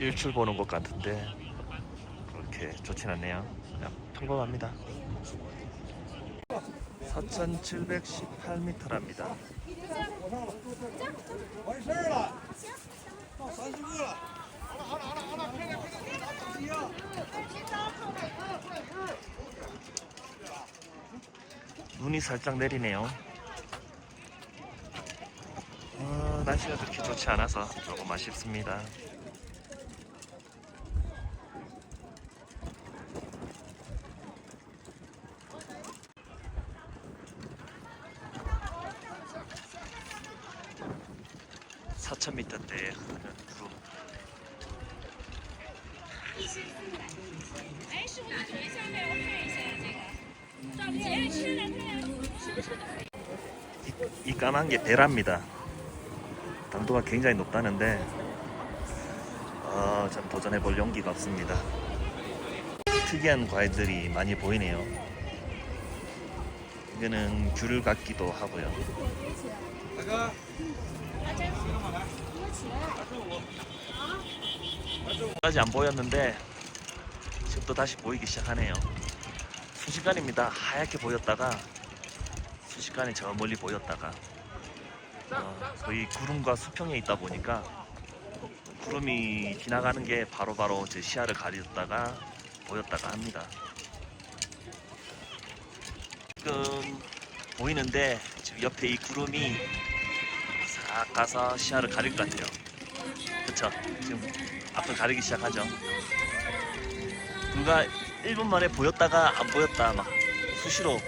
일출 보는 것 같은데 그렇게 좋진 않네요. 그냥 평범합니다. 4,718m랍니다. 눈이 살짝 내리네요. 어, 날씨가 그렇게 좋지 않아서 조금 아쉽습니다. 이, 이 까만 게 베라입니다. 당도가 굉장히 높다는데 어, 전 도전해 볼 용기가 없습니다. 특이한 과일들이 많이 보이네요. 이거는 귤 같기도 하고요. 아직 안 보였는데 지금 또 다시 보이기 시작하네요. 순식간입니다. 하얗게 보였다가 순식간에 저 멀리 보였다가 어, 거의 구름과 수평에 있다 보니까 구름이 지나가는 게 바로바로 제 시야를 가렸다가 보였다가 합니다. 지금 보이는데 지금 옆에 이 구름이 싹 가서 시야를 가릴 것 같아요. 그쵸? 지금 앞을 가리기 시작하죠. 불과 1분 만에 보였다가 안 보였다 막 수시로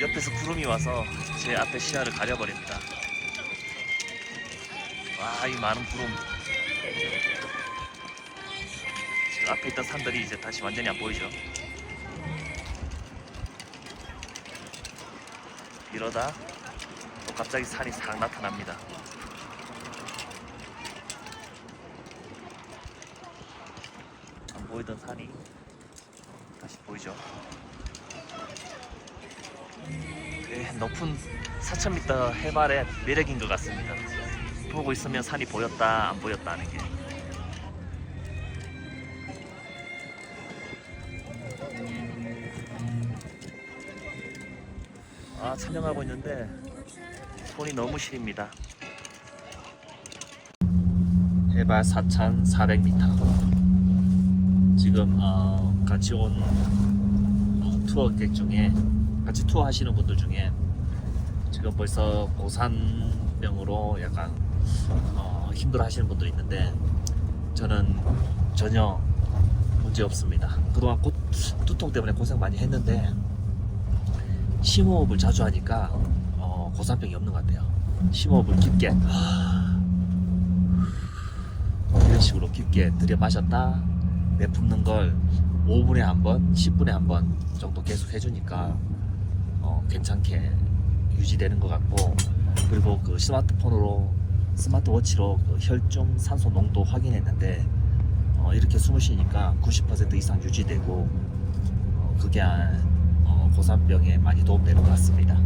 옆에서 구름이 와서 제 앞에 시야를 가려버립니다. 와, 이 많은 구름. 지금 앞에 있던 산들이 이제 다시 완전히 안 보이죠. 이러다 또 갑자기 산이 싹 나타납니다. 보이던 산이 다시 보이죠. 네, 높은 4,000m 해발의 매력인 것 같습니다. 보고 있으면 산이 보였다 안 보였다 하는 게. 아 촬영하고 있는데 손이 너무 시립니다. 해발 4,400m. 지금 어, 같이 온 어, 투어객 중에 같이 투어 하시는 분들 중에 지금 벌써 고산병으로 약간 어, 힘들어 하시는 분도 있는데 저는 전혀 문제 없습니다. 그동안 고, 두통 때문에 고생 많이 했는데 심호흡을 자주 하니까 어, 고산병이 없는 것 같아요. 심호흡을 깊게 이런 식으로 깊게 들여 마셨다 내뿜는 걸 5분에 한 번, 10분에 한 번 정도 계속 해주니까 어, 괜찮게 유지되는 것 같고 그리고 그 스마트폰으로 스마트워치로 그 혈중 산소 농도 확인했는데 어, 이렇게 숨을 쉬니까 90% 이상 유지되고 어, 그게 어, 고산병에 많이 도움되는 것 같습니다.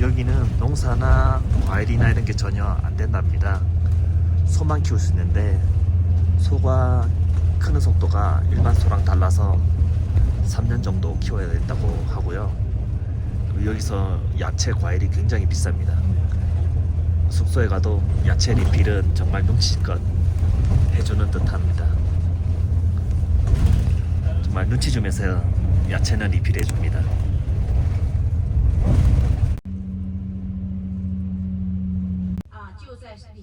여기는 농사나 과일이나 이런 게 전혀 안 된답니다. 소만 키울 수 있는데 소가 크는 속도가 일반 소랑 달라서 3년 정도 키워야 된다고 하고요. 여기서 야채, 과일이 굉장히 비쌉니다. 숙소에 가도 야채 리필은 정말 눈치껏 해주는 듯합니다. 정말 눈치 주면서 야채는 리필해 줍니다.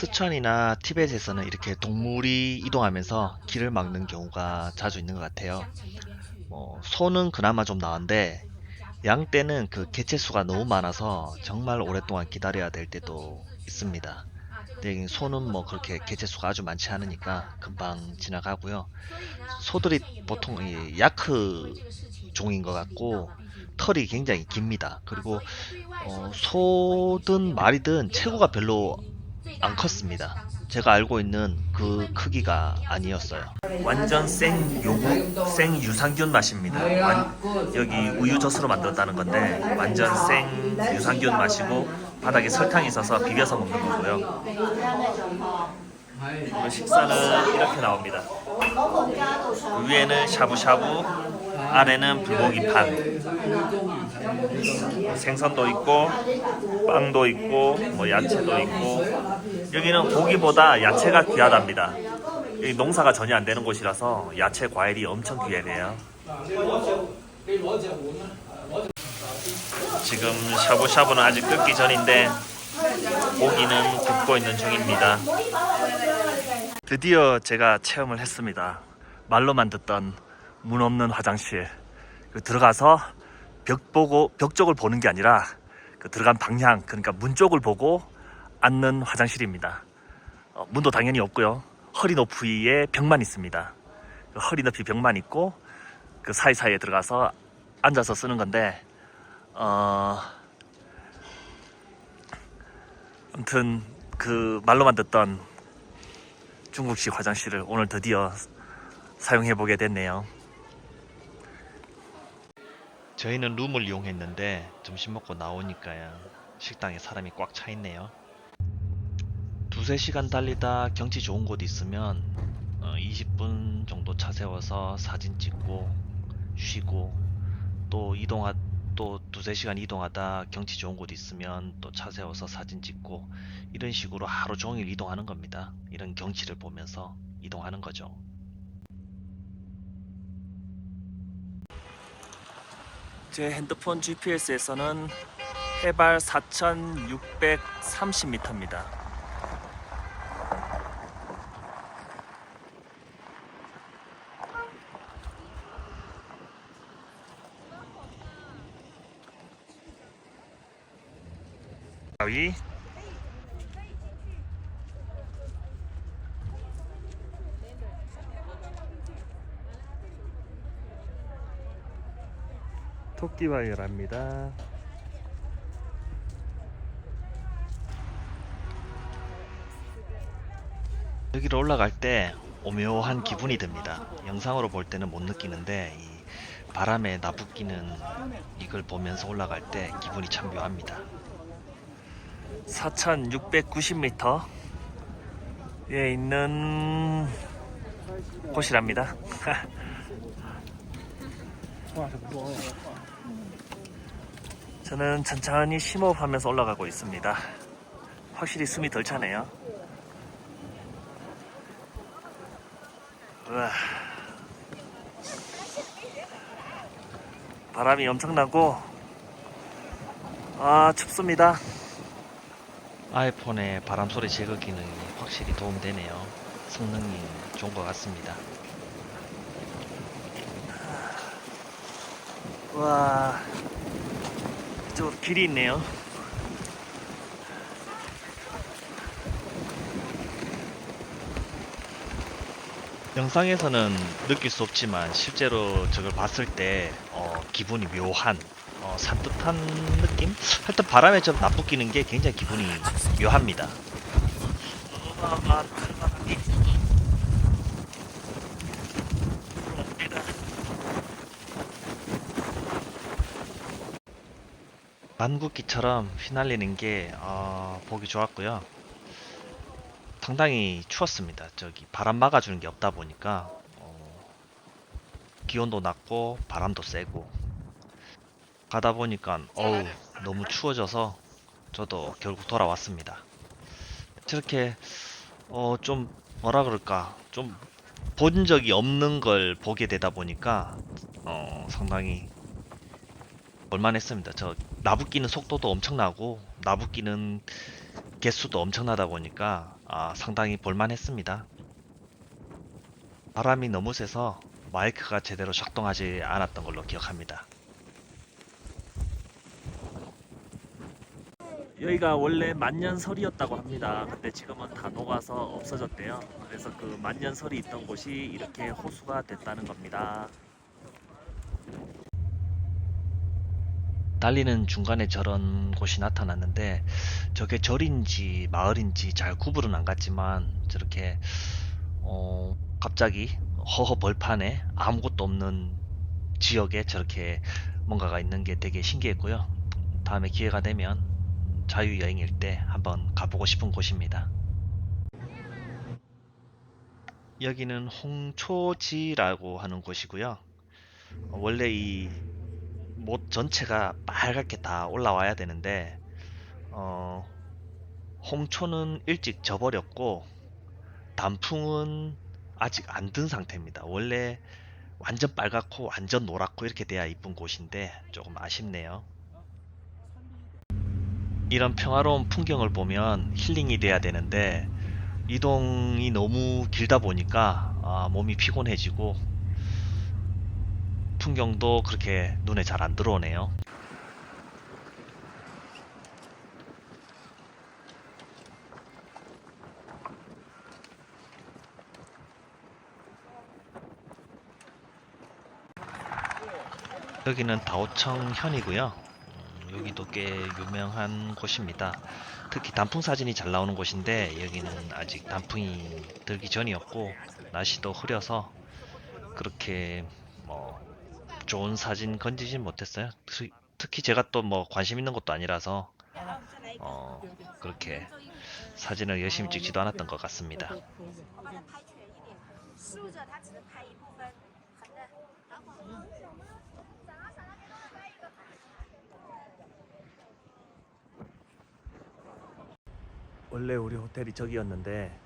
스촨이나 티벳에서는 이렇게 동물이 이동하면서 길을 막는 경우가 자주 있는 것 같아요. 뭐 소는 그나마 좀 나은데 양 떼는 그 개체 수가 너무 많아서 정말 오랫동안 기다려야 될 때도 있습니다. 근데 소는 뭐 그렇게 개체 수가 아주 많지 않으니까 금방 지나가고요. 소들이 보통 이 야크 종인 것 같고 털이 굉장히 깁니다. 그리고 어, 소든 말이든 체구가 별로 안 컸습니다. 제가 알고 있는 그 크기가 아니었어요. 완전 생 요구, 생 유산균 맛입니다. 완- 여기 우유 젖으로 만들었다는 건데 완전 생 유산균 맛이고 바닥에 설탕이 있어서 비벼서 먹는 거고요. 그리고 식사는 이렇게 나옵니다. 위에는 샤브샤브, 아래는 불고기 판. 생선도 있고 빵도 있고 뭐 야채도 있고 여기는 고기보다 야채가 귀하답니다. 여기 농사가 전혀 안 되는 곳이라서 야채 과일이 엄청 귀해요. 지금 샤브샤브는 아직 끓기 전인데 고기는 굽고 있는 중입니다. 드디어 제가 체험을 했습니다. 말로만 듣던 문 없는 화장실. 그 들어가서 벽 보고 벽 쪽을 보는 게 아니라 그 들어간 방향 그러니까 문 쪽을 보고 앉는 화장실입니다. 어, 문도 당연히 없고요. 허리 높이에 벽만 있습니다. 그 허리 높이 벽만 있고 그 사이사이에 들어가서 앉아서 쓰는 건데 어 아무튼 그 말로만 듣던 중국식 화장실을 오늘 드디어 사용해 보게 됐네요. 저희는 룸을 이용했는데 점심 먹고 나오니까요 식당에 사람이 꽉 차 있네요. 두세 시간 달리다 경치 좋은 곳 있으면 어, 20분 정도 차 세워서 사진 찍고 쉬고 또 이동하 또 두세 시간 이동하다 경치 좋은 곳 있으면 또 차 세워서 사진 찍고 이런 식으로 하루 종일 이동하는 겁니다. 이런 경치를 보면서 이동하는 거죠. 제 핸드폰 GPS에서는 해발 4,630m입니다. 가위 토끼바위랍니다. 여기로 올라갈 때 오묘한 기분이 듭니다. 영상으로 볼 때는 못 느끼는데 이 바람에 나부끼는 이걸 보면서 올라갈 때 기분이 참 묘합니다. 4,690m 에 있는 곳이랍니다. 저는 천천히 심호흡하면서 올라가고 있습니다. 확실히 숨이 덜 차네요. 우와. 바람이 엄청나고 아 춥습니다. 아이폰의 바람 소리 제거 기능이 확실히 도움되네요. 성능이 좋은 것 같습니다. 와, 저 길이 있네요. 영상에서는 느낄 수 없지만 실제로 저걸 봤을 때 어, 기분이 묘한 어, 산뜻한 느낌? 하여튼 바람에 좀 나쁘기는 게 굉장히 기분이 묘합니다. 만국기처럼 휘날리는 게 어, 보기 좋았고요. 상당히 추웠습니다. 저기 바람 막아주는 게 없다 보니까 어, 기온도 낮고 바람도 세고 가다 보니까 어우 너무 추워져서 저도 결국 돌아왔습니다. 저렇게 어 좀 뭐라 그럴까 좀 본 적이 없는 걸 보게 되다 보니까 어 상당히 볼만했습니다. 저 나부끼는 속도도 엄청나고 나부끼는 개수도 엄청나다 보니까 아, 상당히 볼만했습니다. 바람이 너무 세서 마이크가 제대로 작동하지 않았던 걸로 기억합니다. 여기가 원래 만년설이었다고 합니다. 근데 지금은 다 녹아서 없어졌대요. 그래서 그 만년설이 있던 곳이 이렇게 호수가 됐다는 겁니다. 달리는 중간에 저런 곳이 나타났는데 저게 절인지 마을인지 잘 구분은 안 갔지만 저렇게 어, 갑자기 허허 벌판에 아무것도 없는 지역에 저렇게 뭔가가 있는 게 되게 신기했고요. 다음에 기회가 되면 자유 여행일 때 한번 가보고 싶은 곳입니다. 여기는 홍초지라고 하는 곳이고요. 어, 원래 이 못 전체가 빨갛게 다 올라와야 되는데 어, 홍초는 일찍 져버렸고 단풍은 아직 안 든 상태입니다. 원래 완전 빨갛고 완전 노랗고 이렇게 돼야 이쁜 곳인데 조금 아쉽네요. 이런 평화로운 풍경을 보면 힐링이 돼야 되는데 이동이 너무 길다 보니까 아, 몸이 피곤해지고 풍경도 그렇게 눈에 잘 안 들어오네요. 여기는 다오청 현이고요. 음, 여기도 꽤 유명한 곳입니다. 특히 단풍 사진이 잘 나오는 곳인데 여기는 아직 단풍이 들기 전이었고 날씨도 흐려서 그렇게 뭐 좋은 사진 건지지 못했어요. 특히 제가 또 뭐 관심 있는 것도 아니라서 어, 그렇게 사진을 열심히 찍지도 않았던 것 같습니다. 원래 우리 호텔이 저기였는데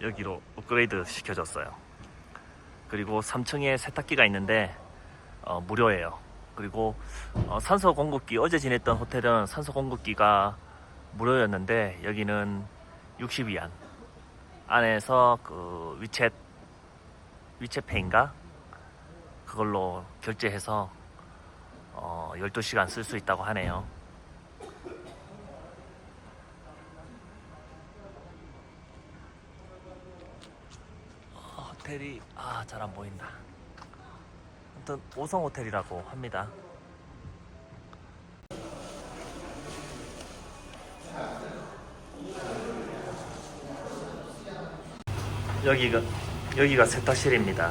여기로 업그레이드 시켜줬어요. 그리고 3층에 세탁기가 있는데 어, 무료예요. 그리고 어, 산소 공급기 어제 지냈던 호텔은 산소 공급기가 무료였는데 여기는 60위안 안에서 그 위챗 위챗페인가 그걸로 결제해서 어, 12시간 쓸 수 있다고 하네요. 아, 호텔이 아 잘 안 보인다. 아무튼 5성 호텔이라고 합니다. 여기가 여기가 세탁실입니다.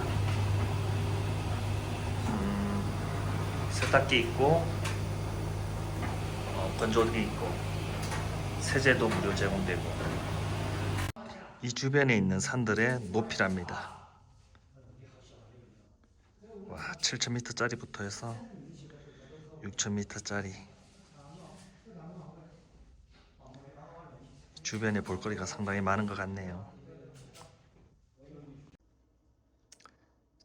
음, 세탁기 있고 어, 건조기 있고 세제도 무료 제공되고 이 주변에 있는 산들의 높이랍니다. 와, 7,000m짜리부터 해서 6,000m짜리. 주변에 볼거리가 상당히 많은 것 같네요.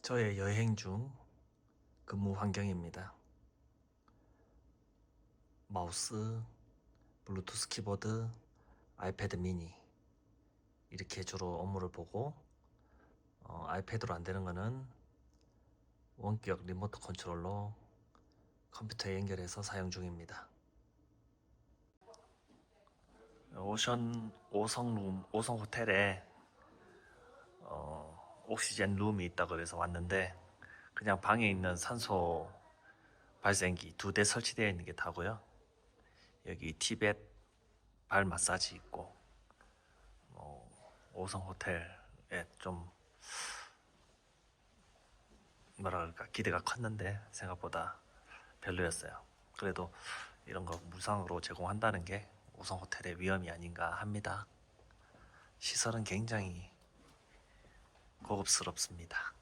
저의 여행 중 근무 환경입니다. 마우스, 블루투스 키보드, 아이패드 미니. 이렇게 주로 업무를 보고 어, 아이패드로 안 되는 거는 원격 리모트 컨트롤로 컴퓨터에 연결해서 사용 중입니다. 오션 5성 룸, 5성 호텔에 어, 옥시젠 룸이 있다고 그래서 왔는데 그냥 방에 있는 산소 발생기 두 대 설치되어 있는 게 다고요. 여기 티벳 발 마사지 있고 어, 5성 호텔에 좀 그럴까 기대가 컸는데 생각보다 별로였어요. 그래도 이런 거 무상으로 제공한다는 게 5성 호텔의 위험이 아닌가 합니다. 시설은 굉장히 고급스럽습니다.